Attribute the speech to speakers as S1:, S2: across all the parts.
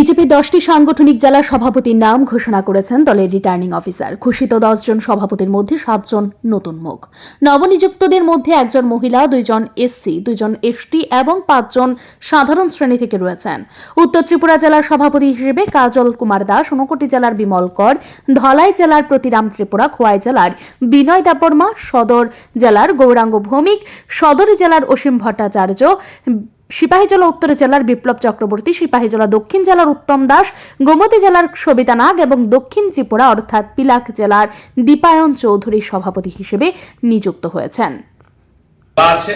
S1: বিজেপির দশটি সাংগঠনিক জেলা সভাপতির নাম ঘোষণা করেছেন দলের রিটার্নিং অফিসার। ঘোষিত দশজন সভাপতির মধ্যে সাতজন নতুন মুখ। নবনিযুক্তদের মধ্যে একজন মহিলা, দুইজন এসসি, দুইজন এসটি এবং পাঁচজন সাধারণ শ্রেণি থেকে রয়েছেন। উত্তর ত্রিপুরা জেলার সভাপতি হিসেবে কাজল কুমার দাস, ঊনকোটি জেলার বিমল কর, ধলাই জেলার প্রতিরাম ত্রিপুরা, খোয়াই জেলার বিনয় দেববর্মা সদর জেলার গৌরাঙ্গ ভৌমিক, সদর জেলার অসীম ভট্টাচার্য সিপাহীজলা উত্তর জেলার বিপ্লব চক্রবর্তী সিপাহীজলা দক্ষিণ জেলার উত্তম দাস, গোমতী জেলার সবিতা নাগ এবং দক্ষিণ ত্রিপুরা অর্থাৎ পিলাক জেলার দীপায়ন চৌধুরী সভাপতি হিসেবে নিযুক্ত হয়েছেন।
S2: আছে,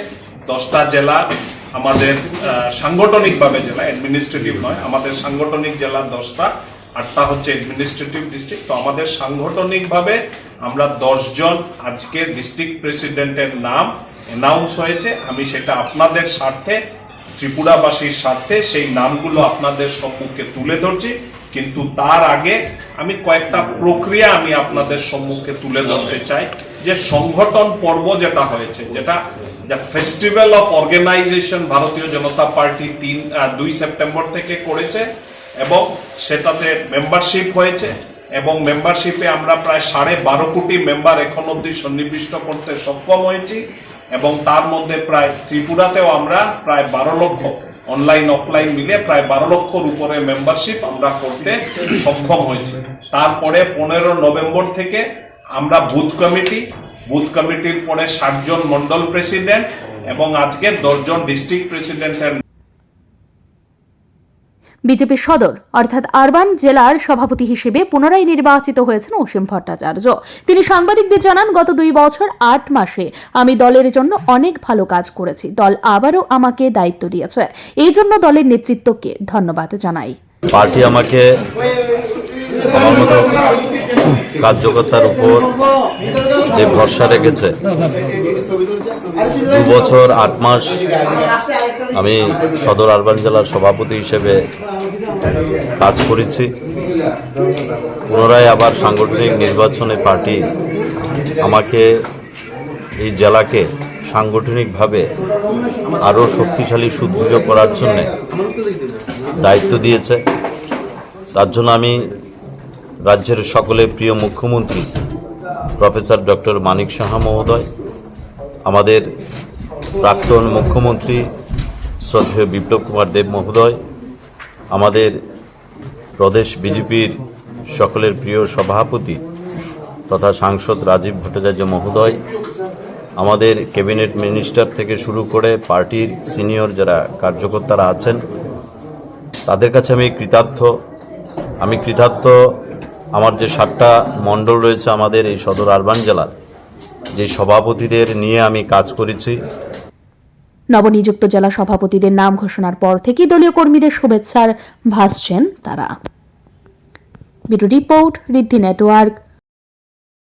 S2: দশটা জেলা আমাদের সাংগঠনিকভাবে জেলা অ্যাডমিনিস্ট্রেটিভ নয়, আমাদের সাংগঠনিক জেলা দশটা আটটা হচ্ছে অ্যাডমিনিস্ট্রেটিভ ডিস্ট্রিক্ট তো আমাদের সাংগঠনিকভাবে আমরা দশজন, আজকে ডিস্ট্রিক্ট প্রেসিডেন্টের নাম অ্যানাউন্স হয়েছে, আমি সেটা আপনাদের স্বার্থে ত্রিপুরাবাসীর স্বার্থে সেই নামগুলো আপনাদের সম্মুখে তুলে ধরছি। কিন্তু তার আগে আমি কয়েকটা প্রক্রিয়া আমি আপনাদের সম্মুখে তুলে ধরতে চাই। যে সংগঠন পর্ব যেটা হয়েছে, যেটা দ্য ফেস্টিভ্যাল অফ অর্গানাইজেশন ভারতীয় জনতা পার্টি তিন দুই সেপ্টেম্বর থেকে করেছে এবং সেটাতে মেম্বারশিপ হয়েছে এবং মেম্বারশিপে আমরা প্রায় সাড়ে বারো কোটি মেম্বার এখন অব্দি সন্নিবিষ্ট করতে সক্ষম হয়েছি। এবং তার মধ্যে প্রায় ত্রিপুরাতেও আমরা প্রায় বারো লক্ষ অনলাইন অফলাইন মিলে প্রায় বারো লক্ষর উপরে মেম্বারশিপ আমরা করতে সক্ষম হয়েছি। তারপরে পনেরো নভেম্বর থেকে আমরা বুথ কমিটি, বুথ কমিটির পরে ষাটজন মন্ডল প্রেসিডেন্ট এবং আজকে দশজন ডিস্ট্রিক্ট প্রেসিডেন্টের
S1: বিজেপির সদর, অর্থাৎ আরবান জেলার সভাপতি হিসেবে পুনরায় নির্বাচিত হয়েছেন অসীম ভট্টাচার্য। তিনি সাংবাদিকদের জানান, গত দুই বছর আট মাসে আমি দলের জন্য অনেক ভালো কাজ করেছি। দল আবারও আমাকে দায়িত্ব দিয়েছে। এই জন্য দলের নেতৃত্বকে ধন্যবাদ জানাই।
S3: পার্টি আমাকে আমার মতো কার্যকর্তার উপর যে ভরসা রেখেছে, দু বছর, আট মাস আমি সদর আরবান জেলার সভাপতি হিসেবে কাজ করেছি। পুনরায় আবার সাংগঠনিক নির্বাচনে পার্টি আমাকে এই জেলাকে সাংগঠনিকভাবে আরও শক্তিশালী, সুদৃঢ় করার জন্যে দায়িত্ব দিয়েছে। তার জন্য আমি রাজ্যের সকলে প্রিয় মুখ্যমন্ত্রী, প্রফেসর ডক্টর মানিক সাহা মহোদয়, আমাদের প্রাক্তন মুখ্যমন্ত্রী শ্রদ্ধেয় বিপ্লব কুমার দেব মহোদয় আমাদের প্রদেশ বিজেপির সকলের প্রিয় সভাপতি তথা সাংসদ রাজীব ভট্টাচার্য মহোদয়, আমাদের ক্যাবিনেট মিনিস্টার থেকে শুরু করে পার্টির সিনিয়র যারা কার্যকর্তারা আছেন, তাদের কাছে আমি কৃতার্থ। আমি কৃতার্থ, আমার যে সাতটা মণ্ডল রয়েছে আমাদের এই সদর আরবান জেলার, যে সভাপতিদের নিয়ে আমি কাজ করেছি
S1: নবনিযুক্ত জেলা সভাপতিদের নাম ঘোষণার পর থেকেই দলীয় কর্মীদের শুভেচ্ছার ভাসছেন তারা। Report Riddhi network.